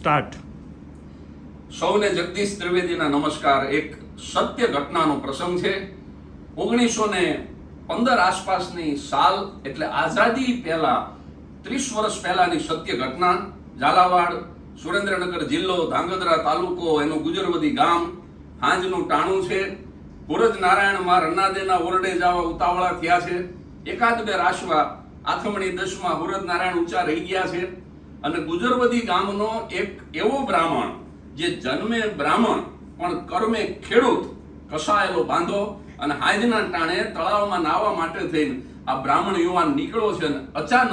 Start સૌને જગદીશ ત્રિવેદીના નમસ્કાર. એક સત્ય ઘટનાનો પ્રસંગ છે. ઓગણીસો ને પંદર આસપાસની સાલ એટલે આઝાદી પહેલા, ત્રીસ વર્ષ પહેલાની સત્ય ઘટના, ઝાલાવાડ, સુરેન્દ્રનગર જિલ્લો, ધાંગધ્રા તાલુકો, એનું ગુજરવદી ગામ, હાંજનું ટાણું છે. ભુરજ નારાયણમાં રન્નાદેના ઓરડે જવા ઉતાવળા થયા છે. એકાદ બે રાશવા આથમણી દસમાં હુરજ નારાયણ ઊંચા રહી ગયા છે. અને ગુજરવદી ગામનો એક એવો બ્રાહ્મણ જે જન્મે બ્રાહ્મણ, પણ કર્મે ખેડૂત, કસાયેલો બાંધો અને હાજના ટાણે તળાવમાં નાહવા માટે થઈને આ બ્રાહ્મણ યુવાન નીકળ્યો છે અને અચાનક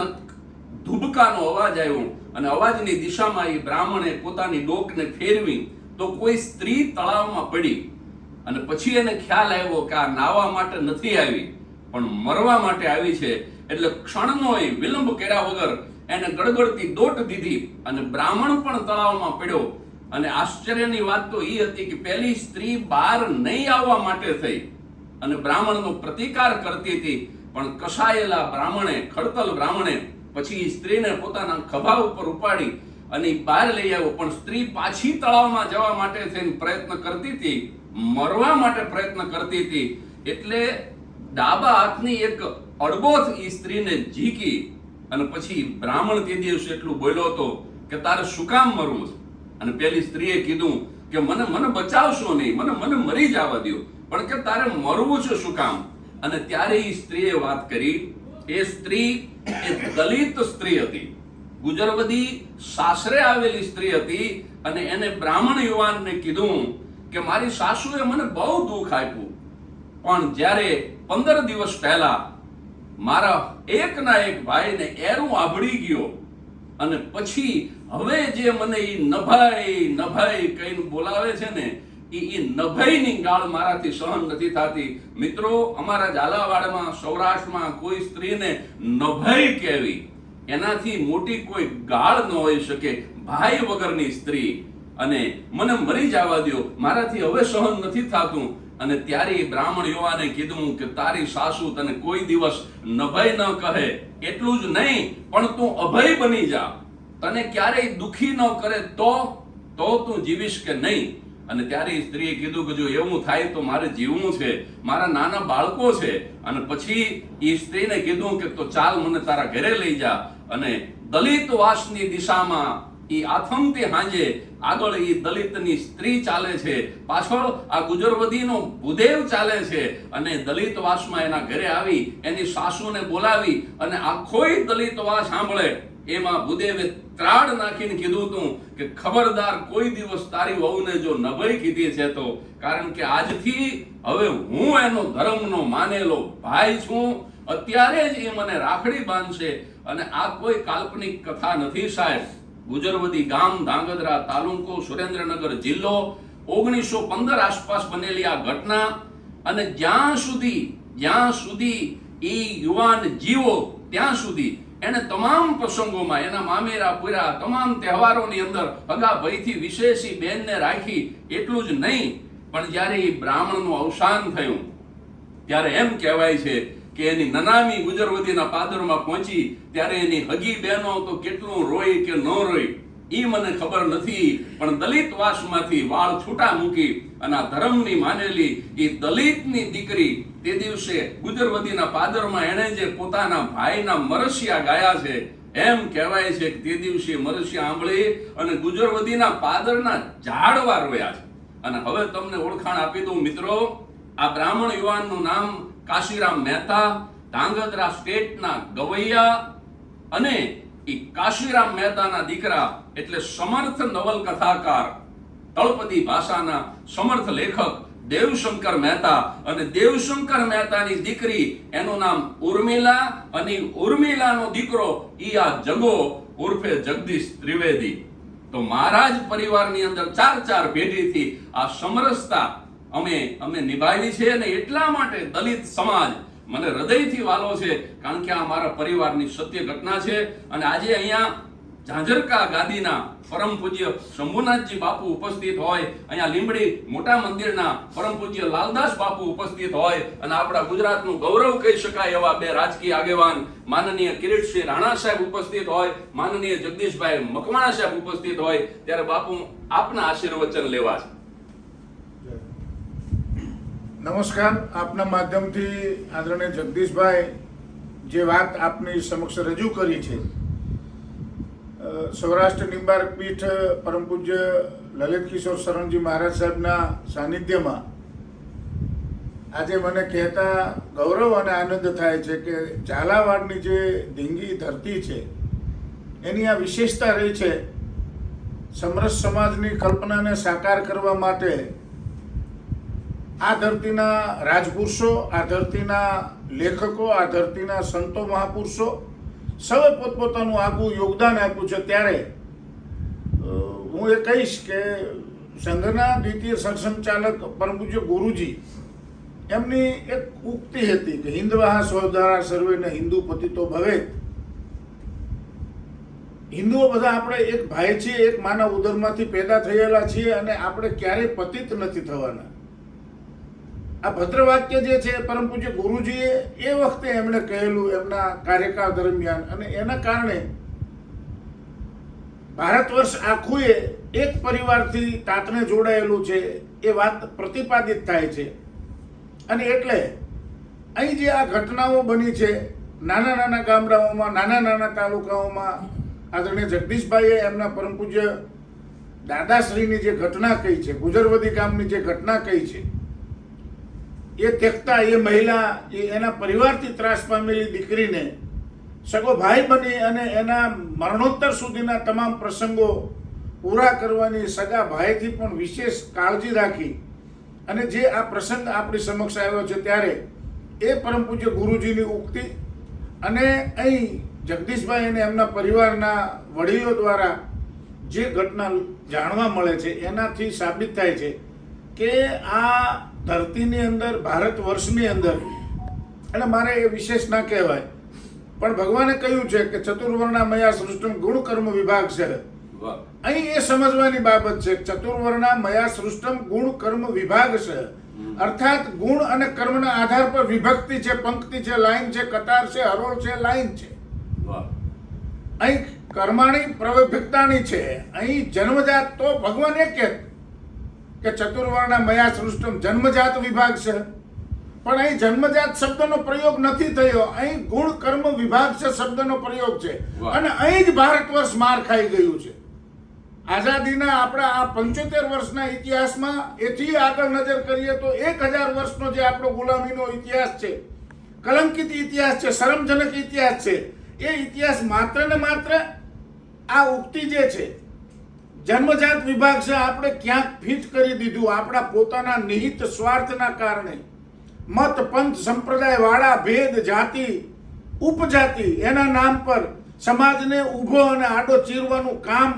ધુબકાનો અવાજ આવ્યો અને અવાજની દિશામાં એ બ્રાહ્મણે પોતાની ડોકને ફેરવી તો કોઈ સ્ત્રી તળાવમાં પડી અને પછી એને ખ્યાલ આવ્યો કે આ નાવા માટે નથી આવી, પણ મરવા માટે આવી છે. એટલે ક્ષણનો વિલંબ કર્યા વગર એને ગડગડતી દોટ દીધી અને બ્રાહ્મણ પણ તળાવમાં પડ્યો. અને આશ્ચર્યની વાત તો એ હતી કે પહેલી સ્ત્રી બહાર નહીં આવવા માટે થઈ. અને બ્રાહ્મણનો પ્રતિકાર કરતી હતી, પણ કસાયેલા બ્રાહ્મણે, ખડતલ બ્રાહ્મણે પછી સ્ત્રીને પોતાના ખભા ઉપર ઉપાડી અને બહાર લઈ આવ્યો. પણ સ્ત્રી પાછી તળાવમાં જવા માટે થઈને પ્રયત્ન કરતી હતી, મરવા માટે પ્રયત્ન કરતી હતી. એટલે ડાબા હાથની એક અડબોથ એ સ્ત્રીને ઝીકી અને પછી બ્રાહ્મણ તે દિવસે એટલું બોલ્યો હતો કે તારે શું કામ મરવું અને પેલી સ્ત્રીએ કીધું કે મને મને બચાવશો નહીં, મને મને મરી જવા દો પણ કે તારે મરવું છે શું કામ? અને ત્યારે એ સ્ત્રીએ વાત કરી, એ સ્ત્રી એ દલિત સ્ત્રી હતી. ગુજરવદી સાસરે આવેલી સ્ત્રી હતી અને એને બ્રાહ્મણ યુવાનને કીધું કે મારી સાસુએ મને બહુ દુઃખ આપ્યું. પણ જ્યારે પંદર દિવસ પહેલા મારા એકના એક ભાઈને એરું આભળી ગયો અને પછી હવે જે મને એ નભાઈ નભાઈ કહીને બોલાવે છે ને એ એ નભાઈની ગાળ મારાથી સહન નથી થતી. મિત્રો, અમારા ઝાલાવાડમાં, સૌરાષ્ટ્રમાં કોઈ સ્ત્રીને નભાઈ કહેવી એનાથી મોટી કોઈ ગાળ ન હોઈ શકે ભાઈ વગરની સ્ત્રી. અને મને મરી જવા દ્યો. મારાથી હવે સહન નથી થતું. અને ત્યારે એ બ્રાહ્મણ યુવાને કીધું કે તારી સાસુ તને કોઈ દિવસ નભય ન કહે. એટલું જ નહીં, પણ તું અભય બની જા. તને ક્યારેય દુખી ન કરે તો તો તું જીવીશ કે નહીં? અને ત્યારે સ્ત્રીએ કીધું કે જો એવું થાય તો મારે જીવવું છે. મારા નાના બાળકો છે. અને પછી એ સ્ત્રીને કીધું કે તો ચાલ મને તારા ઘરે લઈ જા. અને દલિત વાસની દિશામાં ઈ આથમતી હાંજે આગળ ઈ દલિતની સ્ત્રી ચાલે છે. પાછળ આ ગુજરવદીનો ભૂદેવ ચાલે છે અને દલિત વાસમાં એના ઘરે આવી એની સાસુને બોલાવી અને આખોય દલિતવાસ સાંભળે. એમાં ભૂદેવે ત્રાડ નાખીને કીધું તું કે ખબરદાર કોઈ દિવસ તારી વહુને જો નભઈ કીધી છે તો. કારણ કે આજથી હવે હું એનો ધર્મનો માનેલો ભાઈ છું. અત્યારે જ એ મને રાખડી બાંધશે અને આ કોઈ કાલ્પનિક કથા નથી સાહેબ. ગુજરવદી ગામ ધાંગધ્રા તાલુકો સુરેન્દ્રનગર જિલ્લો ઓગણીસો પંદર આસપાસ બનેલી આ ઘટના અને જ્યાં સુધી જ્યાં સુધી એ યુવાન જીવો ત્યાં સુધી એને તમામ પ્રસંગોમાં, એના મામેરા પૂરા, તમામ તહેવારોની અંદર અગા ભયથી વિશેષી બેનને રાખી એટલું જ નહીં, પણ જ્યારે એ બ્રાહ્મણનું અવસાન થયું, ત્યારે એમ કહેવાય છે કે એની નનામી ગુજરવતીના પાદરમાં પહોંચી, ત્યારે એની હગી બહેનો તો કેટલું રોઈ કે ન રોઈ ઈ મને ખબર નથી. પણ દલિત વાસમાંથી વાળ છૂટા મૂકી અને ધર્મની માનેલી એ દલિતની દીકરી તે દિવસે ગુજરવતીના પાદરમાં એણે જે પોતાના ભાઈના મરસિયા ગાયા છે, એમ કહેવાય છે કે તે દિવસે મરસિયા આંબળી અને ગુજરવતીના પાદરના ઝાડવા રોયા છે. અને હવે તમને ઓળખાણ આપી દઉં મિત્રો, આ બ્રાહ્મણ યુવાનનું નામ કાશીરામ મહેતા, ધાંગધ્રા સ્ટેટના ગવૈયા અને એ કાશીરામ મહેતાના દીકરા એટલે સમર્થ નવલકથાકાર, તળપદી ભાષાના સમર્થ લેખક દેવશંકર મહેતા અને દેવશંકર મહેતાની દીકરી એનું નામ ઉર્મિલા અને ઉર્મિલાનો દીકરો ઈ આ જગો ઉર્ફે જગદીશ ત્રિવેદી. તો મહારાજ પરિવારની અંદર ચાર ચાર પેઢીથી આ સમરસતા અમે અમે નિભાવી છે અને એટલા માટે દલિત સમાજ મને હૃદયથી વાલો છે, કારણ કે આ મારા પરિવારની સત્ય ઘટના છે. અને આજે અહીંયા ઝાંઝરકા ગાદીના પરમ પૂજ્ય શંભુનાથજી બાપુ ઉપસ્થિત હોય, અહીંયા લીંબડી મોટા મંદિરના પરમ પૂજ્ય લાલદાસ બાપુ ઉપસ્થિત હોય, અને આપણા ગુજરાતનું ગૌરવ કહી શકાય એવા બે રાજકીય આગેવાન માનનીય કિરીટસિંહ રાણા સાહેબ ઉપસ્થિત હોય, માનનીય જગદીશભાઈ મકવાણા સાહેબ ઉપસ્થિત હોય, ત્યારે બાપુ આપના આશીર્વચન લેવા છે. નમસ્કાર. આપના માધ્યમથી આદરણીય જગદીશભાઈ, જે વાત આપની સમક્ષ રજૂ કરી છે સૌરાષ્ટ્ર નિંબાર્ક પીઠ પરમ પૂજ્ય લલિત કિશોર શરણજી મહારાજ સાહેબના સાનિધ્યમાં આજે મને કહેતા ગૌરવ અને આનંદ થાય છે કે ઝાલાવાડની જે ધીંગી ધરતી છે, એની આ વિશેષતા રહી છે, સમરસ સમાજની કલ્પનાને સાકાર કરવા માટે આ ધરતીના રાજપુરુષો, આ ધરતીના લેખકો, આ ધરતીના સંતો મહાપુરુષો સૌએ પોતપોતાનું આગવું યોગદાન આપ્યું છે ત્યારે હું એ કહીશ કે સંઘના દ્વિતીય સરસંચાલક પરમ પૂજ્ય ગુરુજી, એમની એક ઉક્તિ હતી કે હિન્દવાહ સ્વધારા સર્વેને હિન્દુ પતિતો ભવેત. હિન્દુઓ બધા આપણે એક ભાઈ છીએ, એક માનવ ઉદરમાંથી પેદા થયેલા છીએ અને આપણે ક્યારેય પતિત નથી થવાના. આ ભદ્રવાક્ય જે છે, પરમ પૂજ્ય ગુરુજીએ એ વખતે એમણે કહેલું એમના કાર્યકાળ દરમિયાન અને એના કારણે ભારત વર્ષ આખું એ એક પરિવારથી તાતને જોડાયેલું છે એ વાત પ્રતિપાદિત થાય છે. અને એટલે અહીં જે આ ઘટનાઓ બની છે, નાના નાના ગામડાઓમાં, નાના નાના તાલુકાઓમાં, આદરણીય જગદીશભાઈએ એમના પરમ પૂજ્ય દાદાશ્રીની જે ઘટના કહી છે, ગુજરવદી ગામની જે ઘટના કહી છે એ તેકતા એ મહિલા એના પરિવારથી ત્રાસ પામેલી દીકરીને સગો ભાઈ બની અને એના મરણોત્તર સુધીના તમામ પ્રસંગો પૂરા કરવાની સગા ભાઈથી પણ વિશેષ કાળજી રાખી અને જે આ પ્રસંગ આપણી સમક્ષ આવ્યો છે ત્યારે એ પરમ પૂજ્ય ગુરુજીની ઉક્તિ અને અહીં જગદીશભાઈ અને એમના પરિવારના વડીલો દ્વારા જે ઘટના જાણવા મળે છે, એનાથી સાબિત થાય છે કે આ ધરતીની અંદર ભારત વર્ષની અંદર. અને મારે એ વિશેષ ના કહેવાય. પણ ભગવાને કહ્યું છે કે ચતુર્વર્ણા મયા સૃષ્ટિ ગુણ કર્મ વિભાગ છે. અહીં એ સમજવાની બાબત છે કે ચતુર્વર્ણા મયા સૃષ્ટમ ગુણ કર્મ વિભાગ છે. અર્થાત ગુણ અને કર્મના આધાર પર વિભક્તિ છે પંક્તિ છે લાઈન છે કતાર છે હરોળ છે લાઈન છે. અહીં કર્માણી પ્રવિભક્તાની છે. અહીં જન્મજાત તો ભગવાન એ કહે કે ચતુર્વર્ણ મયા સૃષ્ટમ જન્મજાત વિભાગ છે. પણ અહીં જન્મજાત શબ્દનો પ્રયોગ નથી થયો. અહીં ગુણ કર્મ વિભાગ છે શબ્દનો પ્રયોગ છે. અને અહીં જ ભારત વર્ષ માર ખાઈ ગયું છે. આઝાદીના આપણા આ પંચોતેર વર્ષના ઇતિહાસમાં એથી આગળ નજર કરીએ તો એક હજાર વર્ષનો જે આપણો ગુલામીનો ઇતિહાસ છે કલંકિત ઇતિહાસ છે શરમજનક ઇતિહાસ છે એ ઇતિહાસ માત્ર ને માત્ર આ ઉક્તિ જે છે જન્મજાત વિભાગ છે, આપણે ક્યાંક ફિટ કરી દીધું, આપણા પોતાના નિહિત સ્વાર્થના કારણે. મત, પંથ, સંપ્રદાય વાળા, ભેદ, જાતિ, ઉપજાતિ, એના નામ પર સમાજને ઊભો અને આડો ચીરવાનું કામ,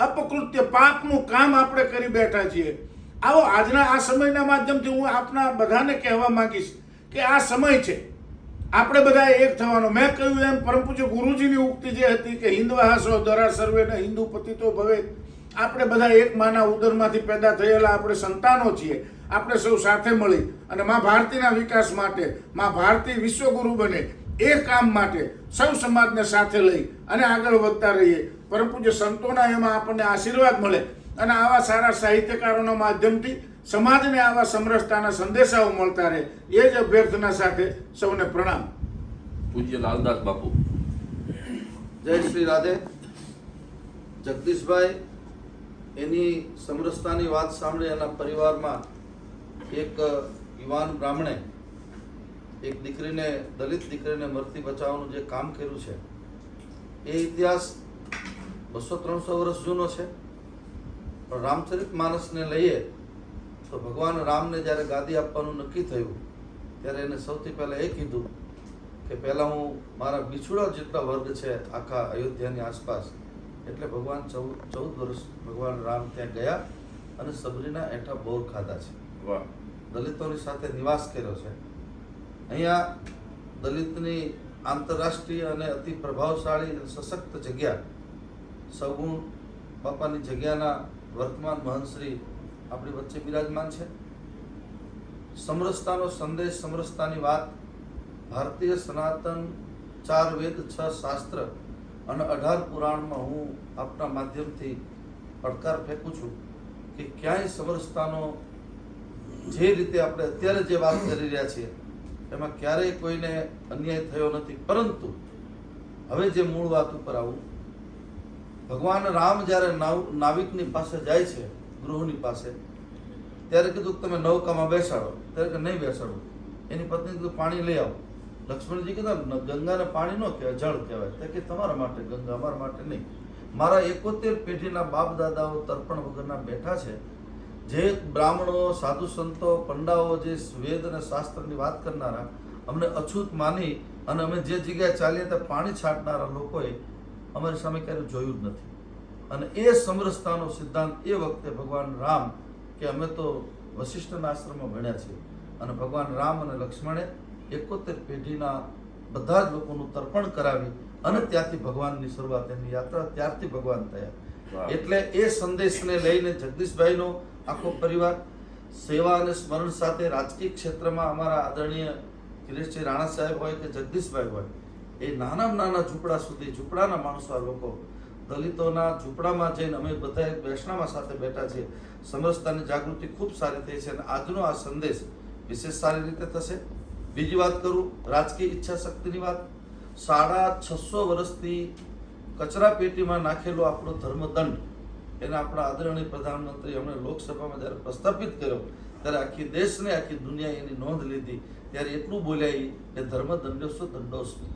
અપકૃત્ય પાપનું કામ આપણે કરી બેઠા છીએ. આવો આજના આ સમયના માધ્યમથી હું આપના બધાને કહેવા માંગીશ કે આ સમય છે. આપણે બધા એક થવાનો. મેં કહ્યું એમ, પરમ પૂજ્ય ગુરુજીની ઉક્તિ જે હતી કે હિન્દવાહ દ્વારા દરા સર્વેને હિન્દુ પતિતો ભવે આપણે બધા એક માના ઉદરમાંથી પેદા થયેલા આપણે સંતાનો છીએ. આપણે સૌ સાથે મળી અને મા ભારતીના વિકાસ માટે મા ભારતી વિશ્વગુરુ બને એ કામ માટે સૌ સમાજને સાથે લઈ અને આગળ વધતા રહીએ. પરમ પૂજ્ય સંતોના એમાં આપણને આશીર્વાદ મળે અને આવા સારા સાહિત્યકારોના માધ્યમથી સમાજને આવા સમરસતાના સંદેશાઓ મળતા રહે. એ જ અભ્યર્થના સાથે સૌને પ્રણામ. પૂજ્ય લાલદાસ બાપુ. જય શ્રી રાધે. જગદીશભાઈ એની સમરસતાની વાત સાંભળી એના પરિવારમાં એક યુવાન બ્રાહ્મણે એક દીકરીને, દલિત દીકરીને મરતી બચાવવાનું જે કામ કર્યું છે, એ ઇતિહાસ બસો ત્રણસો વર્ષ જૂનો છે. પણ રામચરિત માનસને લઈએ તો ભગવાન રામને જ્યારે ગાદી આપવાનું નક્કી થયું, ત્યારે એને સૌથી પહેલાં એ કીધું કે પહેલાં હું મારા બિછુડા જેટલા વર્ગ છે આખા અયોધ્યાની આસપાસ એટલે ભગવાન ચૌદ ચૌદ વર્ષ ભગવાન રામ ત્યાં ગયા અને સબરીના હેઠા બોર ખાધા છે. વાહ. દલિતોની સાથે નિવાસ કર્યો છે. અહીંયા દલિતની આંતરરાષ્ટ્રીય અને અતિ પ્રભાવશાળી અને સશક્ત જગ્યા સગુણ બાપાની જગ્યાના વર્તમાન મહંશ્રી આપણી વચ્ચે બિરાજમાન છે. સમરસતાનો સંદેશ સમરસતાની વાત ભારતીય સનાતન ચાર વેદ છ શાસ્ત્ર અને અઢાર પુરાણમાં હું આપના માધ્યમથી પડકાર ફેંકું છું કે ક્યાંય સમરસતાનો જે રીતે આપણે અત્યારે જે વાત કરી રહ્યા છીએ, એમાં ક્યારેય કોઈને અન્યાય થયો નથી. પરંતુ હવે જે મૂળ વાત ઉપર આવું, ભગવાન રામ જ્યારે નાવ, નાવિકની પાસે જાય છે, ગૃહની પાસે, ત્યારે કીધું તમે નૌકામાં બેસાડો. ત્યારે કે નહીં બેસાડો? એની પત્ની કીધું, પાણી લઈ આવો. લક્ષ્મણજી કીધા ગંગાને પાણી ન કહેવાય, જળ કહેવાય. કે તમારા માટે ગંગા, અમારા માટે નહીં. મારા એકોતેર પેઢીના બાપ દાદાઓ તર્પણ વગરના બેઠા છે. જે બ્રાહ્મણો, સાધુ સંતો, પંડાઓ, જે વેદ અને શાસ્ત્રની વાત કરનારા, અમને અછૂત માની અને અમે જે જગ્યાએ ચાલીએ ત્યાં પાણી છાંટનારા લોકોએ અમારી સામે ક્યારેય જોયું જ નથી. અને એ સમરસતાનો સિદ્ધાંત એ વખતે ભગવાન રામ, કે અમે તો વશિષ્ઠના આશ્રમમાં ભણ્યા છીએ, અને ભગવાન રામ અને લક્ષ્મણે એકોતેર પેઢીના બધા જ લોકોનું તર્પણ કરાવી અને ત્યાંથી ભગવાનની શરૂઆત એની યાત્રા ત્યારથી ભગવાન થયા. એટલે એ સંદેશને લઈને જગદીશભાઈનો આખો પરિવાર સેવા અને સ્મરણ સાથે રાજકીય ક્ષેત્રમાં અમારા આદરણીય કિરીટસિંહ રાણા સાહેબ હોય કે જગદીશભાઈ હોય એ નાના નાના ઝૂંપડા સુધી ઝૂંપડાના માણસો આ લોકો દલિતોના ઝૂંપડામાં જઈને અમે બધા બેસણામાં સાથે બેઠા છીએ. સમરસતાની જાગૃતિ ખૂબ સારી થઈ છે અને આજનો આ સંદેશ વિશેષ સારી રીતે થશે. બીજી વાત કરું રાજકીય ઈચ્છા શક્તિની વાત. સાડા છસો વર્ષથી કચરા પેટીમાં નાખેલો આપણો ધર્મદંડ એને આપણા આદરણીય પ્રધાનમંત્રી એમણે લોકસભામાં જ્યારે પ્રસ્થાપિત કર્યો ત્યારે આખી દેશને આખી દુનિયાએ એની નોંધ લીધી. ત્યારે એટલું બોલ્યા કે ધર્મ દંડોસો દંડોસ્મી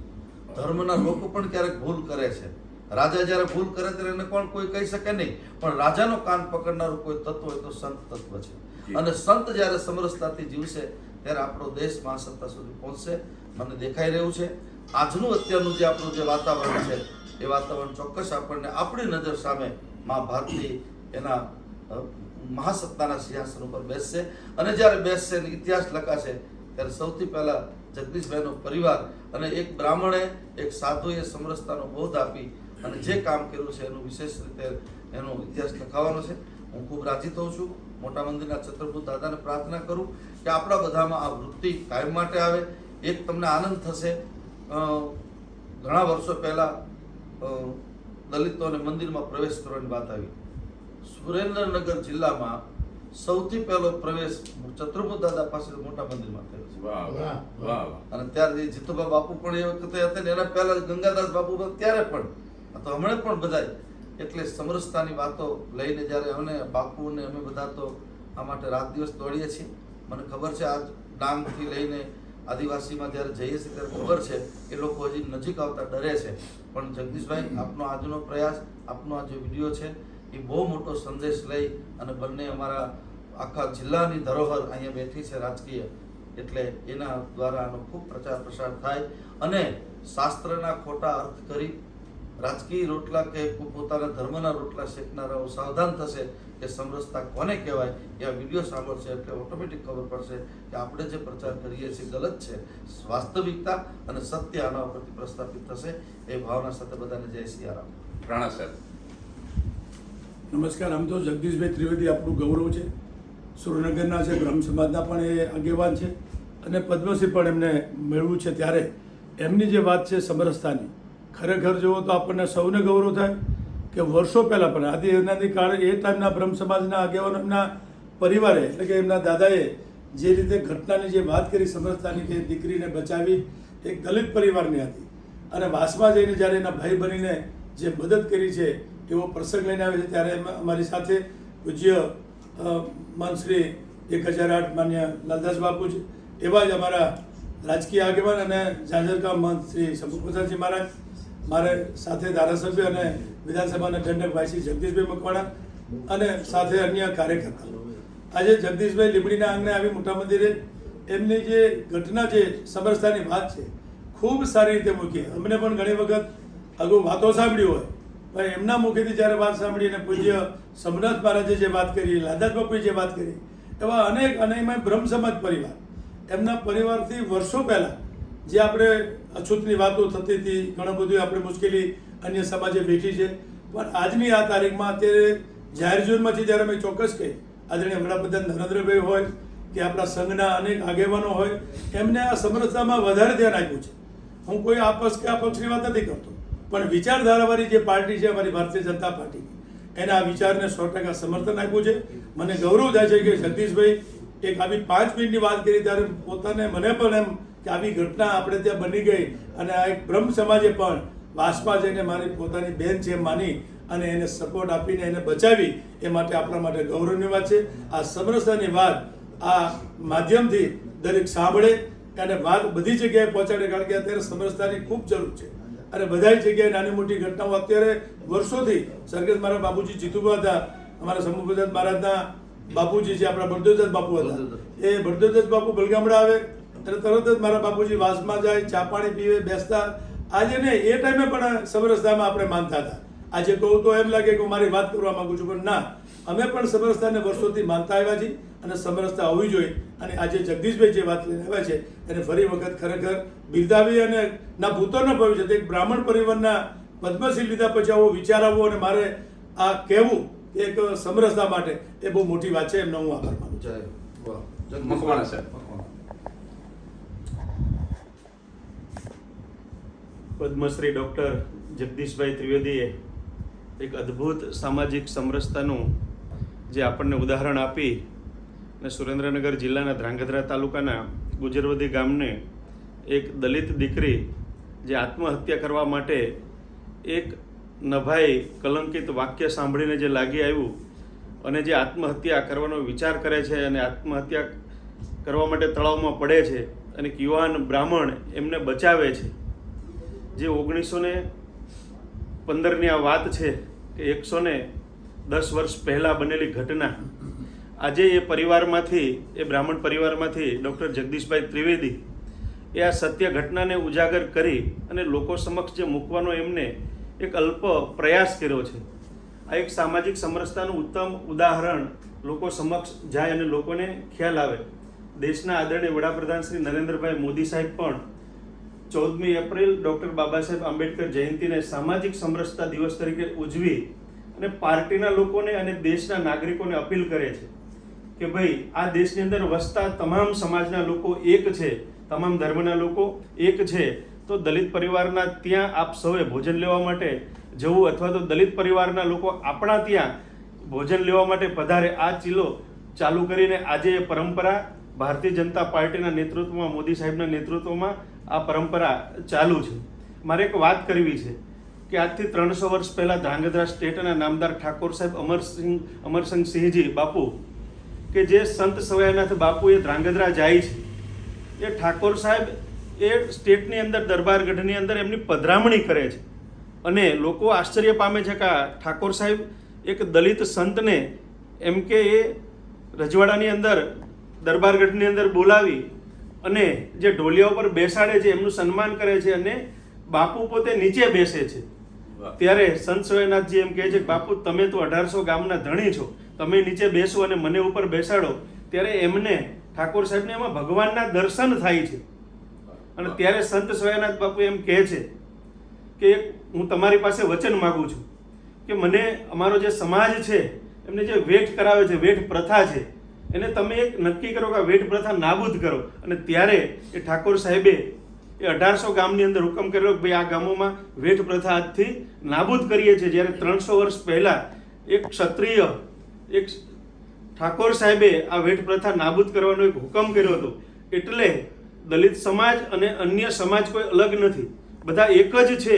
ધર્મના લોકો પણ ક્યારેક ભૂલ કરે છે. રાજા જ્યારે ભૂલ કરે ત્યારે એને પણ કોઈ કહી શકે નહીં. પણ રાજાનો કાન પકડનારું કોઈ તત્વ હોય તો સંત તત્વ છે. અને સંત જ્યારે સમરસતાથી જીવશે ત્યારે આપણો દેશ મહાસત્તા સુધી પહોંચશે. મને દેખાઈ રહ્યું છે. આજનું અત્યારનું જે આપણું જે વાતાવરણ છે, એ વાતાવરણ ચોક્કસ આપણને આપણી નજર સામે મા ભારતી એના મહાસત્તાના સિંહાસન ઉપર બેસશે. અને જ્યારે બેસશે અને ઇતિહાસ લખાશે, ત્યારે સૌથી પહેલાં જગદીશભાઈનો પરિવાર અને એક બ્રાહ્મણે, એક સાધુએ સમરસતાનો બોધ આપી અને જે કામ કર્યું છે એનું વિશેષ રીતે એનો ઇતિહાસ લખાવાનો છે. હું ખૂબ રાજી થઉં છું. મોટા મંદિરના છત્રપુર દાદાને પ્રાર્થના કરું કે આપણા બધામાં આ વૃત્તિ કાયમ માટે આવે. એક તમને આનંદ થશે. ઘણા વર્ષો પહેલા દલિતોને મંદિરમાં પ્રવેશ કરવાની વાત આવી. સુરેન્દ્રનગર જિલ્લામાં સૌથી પહેલો પ્રવેશ છત્રપુર દાદા પાસે મોટા મંદિરમાં થયો છે. અને ત્યારે જીતુભા બાપુ પણ એ વખતે હતા ને એના પહેલા ગંગાદાસ બાપુ ત્યારે પણ તો હમણાં પણ બધાય એટલે સમરસતાની વાતો લઈને જ્યારે અમે, બાપુ ને અમે બધા તો આ માટે રાત દિવસ દોડીએ છીએ. મને ખબર છે, આજ ડાંગથી લઈને આદિવાસીમાં જ્યારે જઈએ છીએ ત્યારે ખબર છે, એ લોકો હજી નજીક આવતા ડરે છે. પણ જગદીશભાઈ, આપનો આજનો પ્રયાસ, આપનો આ જે વીડિયો છે, એ બહુ મોટો સંદેશ લઈ અને બંને અમારા આખા જિલ્લાની ધરોહર અહીંયા બેઠી છે રાજકીય. એટલે એના દ્વારા આનો ખૂબ પ્રચાર પ્રસાર થાય અને શાસ્ત્રના ખોટા અર્થ કરી રાજકીય રોટલા કે પોતાના ધર્મના રોટલા શેકનારાઓ સાવધાન થશે કે સમરસતા કોને કહેવાય એ આ વીડિયો સાંભળશે એટલે ઓટોમેટિક ખબર પડશે કે આપણે જે પ્રચાર કરીએ છીએ ગલત છે. વાસ્તવિકતા અને સત્ય આના ઉપરથી પ્રસ્થાપિત થશે એ ભાવના સાથે બધાને જય સિયારામ રાણા સાહેબ. નમસ્કાર આમ તો જગદીશભાઈ ત્રિવેદી આપણું ગૌરવ છે. સુરનગરના છે બ્રહ્મ સમાજના પણ એ આગેવાન છે. અને પદ્મશ્રી પણ એમને મેળવ્યું છે ત્યારે. એમની જે વાત છે સમરસતાની ખરેખર જુઓ તો આપણને સૌને ગૌરવ થાય કે વર્ષો પહેલાં પણ આદિ એનાથી કાળે એ ટાઈમના બ્રહ્મ સમાજના આગેવાનો એમના પરિવારે, એટલે કે એમના દાદાએ જે રીતે ઘટનાની જે વાત કરી સમરસતાની કે દીકરીને બચાવી, એક દલિત પરિવારની હતી. અને વાસમાં જઈને જ્યારે એના ભાઈ બનીને જે મદદ કરી છે એવો પ્રસંગ લઈને આવે છે, ત્યારે અમારી સાથે પૂજ્ય મંત્રી એક હજાર આઠ માન્ય લાલદાસ બાપુ છે એવા જ અમારા રાજકીય આગેવાન અને ઝાંઝરકા મંત શ્રી શંભુપ્રસાદજી મહારાજ મારે સાથે ધારાસભ્ય અને વિધાનસભાના ઠંડક ભાઈ શ્રી જગદીશભાઈ મકવાણા અને સાથે અન્ય કાર્યકર્તાઓ આજે જગદીશભાઈ લીમડીના આંગણે આવી મોટા મંદિરે એમની જે ઘટના જે સમરસતાની વાત છે, ખૂબ સારી રીતે મૂકી. અમને પણ ઘણી વખત અગાઉ વાતો સાંભળી હોય, પણ એમના મુખેથી જ્યારે વાત સાંભળી અને પૂજ્ય સમનાથ મહારાજે જે વાત કરી લાદાજ બાપુએ જે વાત કરી, એવા અનેક અને એમાં પરિવાર એમના પરિવારથી વર્ષો પહેલાં જે આપણે અછૂતની વાતો થતી હતી, ઘણું બધું આપણે મુશ્કેલી અન્ય સમાજે બેઠી છે. પણ આજની આ તારીખમાં અત્યારે જાહેર જીવનમાંથી જ્યારે અમે ચોક્કસ કહી, આદરણીય વડાપ્રધાન નરેન્દ્રભાઈ હોય કે આપણા સંઘના અનેક આગેવાનો હોય, એમને આ સમરસતામાં વધારે ધ્યાન આપ્યું છે. હું કોઈ આપસ કે આપક્ષની વાત નથી કરતો, પણ વિચારધારાવાળી જે પાર્ટી છે અમારી ભારતીય જનતા પાર્ટી એના આ વિચારને સો ટકા સમર્થન આપ્યું છે. મને ગૌરવ થાય છે કે જગદીશભાઈ એક આવી પાંચ મિનિટની વાત કરી ત્યારે પોતાને મને પણ એમ કે આવી ઘટના આપણે ત્યાં બની ગઈ અને આ એક બ્રહ્મ સમાજે પણ વાસમાં જઈને મારી પોતાની બહેન છે એમ માની અને એને સપોર્ટ આપીને એને બચાવી એ માટે આપણા માટે ગૌરવની વાત છે. આ સમરસતાની વાત આ માધ્યમથી દરેક સાંભળે અને વાત બધી જગ્યાએ પહોંચાડે કારણ કે અત્યારે સમરસતાની ખૂબ જરૂર છે. અને બધા જગ્યાએ નાની મોટી ઘટનાઓ અત્યારે વર્ષોથી સરગત મારા બાપુજી જીતુભા હતા અમારા સમૂહપ્રધાન મહારાજના બાપુજી જે આપણા બળદેવદાસ બાપુ હતા એ બળદેવદાસ બાપુ બલગામડા આવે અને તરત જ મારા બાપુજી વાસમાં જાય ચા પાણી પીવે બેસતા. આજે ને એ ટાઈમે પણ સમરસતામાં આપણે માનતા હતા. આજે કહું તો એમ લાગે કે હું મારી વાત કરવા માંગુ છું પણ ના. અમે પણ સમરસતાને વર્ષોથી માનતા આવ્યા છીએ અને સમરસતા હોવી જોઈએ. અને આજે જગદીશભાઈ જે વાત લઈને આવ્યા છે એને ફરી વખત ખરેખર બિરદાવી અને ના ભૂતો ભવિષ્ય ભવ્યું છે એક બ્રાહ્મણ પરિવારના પદ્મશ્રી લીધા પછી આવો વિચાર આવવો અને મારે આ કહેવું કે એક સમરસતા માટે એ બહુ મોટી વાત છે એમનો હું આભાર માનું છું. જય મકવાણા સાહેબ. મકવાણા. પદ્મશ્રી ડૉક્ટર જગદીશભાઈ ત્રિવેદીએ એક અદ્ભુત સામાજિક સમરસતાનું જે આપણને ઉદાહરણ આપી અને સુરેન્દ્રનગર જિલ્લાના ધ્રાંગધ્રા તાલુકાના ગુજરવદી ગામને એક દલિત દીકરી જે આત્મહત્યા કરવા માટે એક નભાઈ કલંકિત વાક્ય સાંભળીને જે લાગી આવ્યું અને જે આત્મહત્યા કરવાનો વિચાર કરે છે અને આત્મહત્યા કરવા માટે તળાવમાં પડે છે અને યુવાન બ્રાહ્મણ એમને બચાવે છે. જે ઓગણીસો ને પંદરની આ વાત છે કે એકસો ને દસ વર્ષ પહેલાં બનેલી ઘટના, આજે એ પરિવારમાંથી, એ બ્રાહ્મણ પરિવારમાંથી ડૉક્ટર જગદીશભાઈ ત્રિવેદી એ આ સત્ય ઘટનાને ઉજાગર કરી અને લોકો સમક્ષ જે મૂકવાનો એમને એક અલ્પ પ્રયાસ કર્યો છે. આ એક સામાજિક સમરસતાનું ઉત્તમ ઉદાહરણ લોકો સમક્ષ જાય અને લોકોને ખ્યાલ આવે. દેશના આદરણીય વડાપ્રધાન શ્રી નરેન્દ્રભાઈ મોદી સાહેબ પણ ચૌદમી એપ્રિલ ડૉક્ટર બાબા સાહેબ આંબેડકર જયંતિને સામાજિક સમરસતા દિવસ તરીકે ઉજવી અને પાર્ટીના લોકોને અને દેશના નાગરિકોને અપીલ કરે છે કે ભાઈ, આ દેશની અંદર વસતા તમામ સમાજના લોકો એક છે, તમામ ધર્મના લોકો એક છે, તો દલિત પરિવારના ત્યાં આપ સૌએ ભોજન લેવા માટે જવું અથવા તો દલિત પરિવારના લોકો આપણા ત્યાં ભોજન લેવા માટે પધારે, આ ચીલો ચાલુ કરીને આજે એ પરંપરા ભારતીય જનતા પાર્ટીના નેતૃત્વમાં, મોદી સાહેબના નેતૃત્વમાં આ પરંપરા ચાલુ છે. મારે એક વાત કરવી છે કે આજથી ત્રણસો વર્ષ પહેલાં ધ્રાંગધ્રા સ્ટેટના નામદાર ઠાકોર સાહેબ અમરસિંહ અમરસિંહ સિંહજી બાપુ કે જે સંત સવયાનાથ બાપુ એ ધ્રાંગધ્રા જાય છે, એ ઠાકોર સાહેબ એ સ્ટેટની અંદર દરબારગઢની અંદર એમની પધરામણી કરે છે. અને લોકો આશ્ચર્ય પામે છે કે ઠાકોર સાહેબ એક દલિત સંતને એમ કે એ રજવાડાની અંદર દરબારગઢની અંદર બોલાવી અને જે ઢોલિયા ઉપર બેસાડે છે એમનું સન્માન કરે છે અને બાપુ પોતે નીચે બેસે છે. ત્યારે સંત સોયનાથજી એમ કહે છે કે બાપુ તમે તો અઢારસો ગામના ધણી છો. તમે નીચે બેસો અને મને ઉપર બેસાડો. ત્યારે એમને ઠાકોર સાહેબને એમાં ભગવાનના દર્શન થાય છે. અને ત્યારે સંત સોયાનાથ બાપુ એમ કહે છે કે હું તમારી પાસે વચન માગું છું કે મને અમારો જે સમાજ છે એમને જે વેઠ કરાવે છે વેઠ પ્રથા છે એને તમે એક નક્કી કરો કે વેઠ પ્રથા નાબૂદ કરો. અને ત્યારે એ ઠાકોર સાહેબે એ અઢારસો ગામની અંદર હુકમ કર્યો કે ભાઈ આ ગામોમાં વેઠ પ્રથા આજથી નાબૂદ કરીએ છીએ. જ્યારે ત્રણસો વર્ષ પહેલાં એક ક્ષત્રિય, એક ઠાકોર સાહેબે આ વેઠ પ્રથા નાબૂદ કરવાનો એક હુકમ કર્યો હતો. એટલે દલિત સમાજ અને અન્ય સમાજ કોઈ અલગ નથી. બધા એક જ છે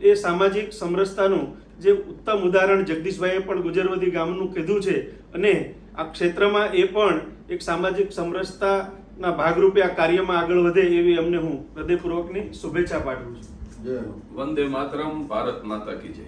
એ સામાજિક સમરસતાનું જે ઉત્તમ ઉદાહરણ જગદીશભાઈએ પણ ગુજરવતી ગામનું કીધું છે. અને આ ક્ષેત્રમાં એ પણ એક સામાજિક સમરસતાના ભાગરૂપે આ કાર્યમાં આગળ વધે એવી અમને હું હૃદયપૂર્વકની શુભેચ્છા પાઠવું છું. વંદે માતરમ ભારત માતા કી જય.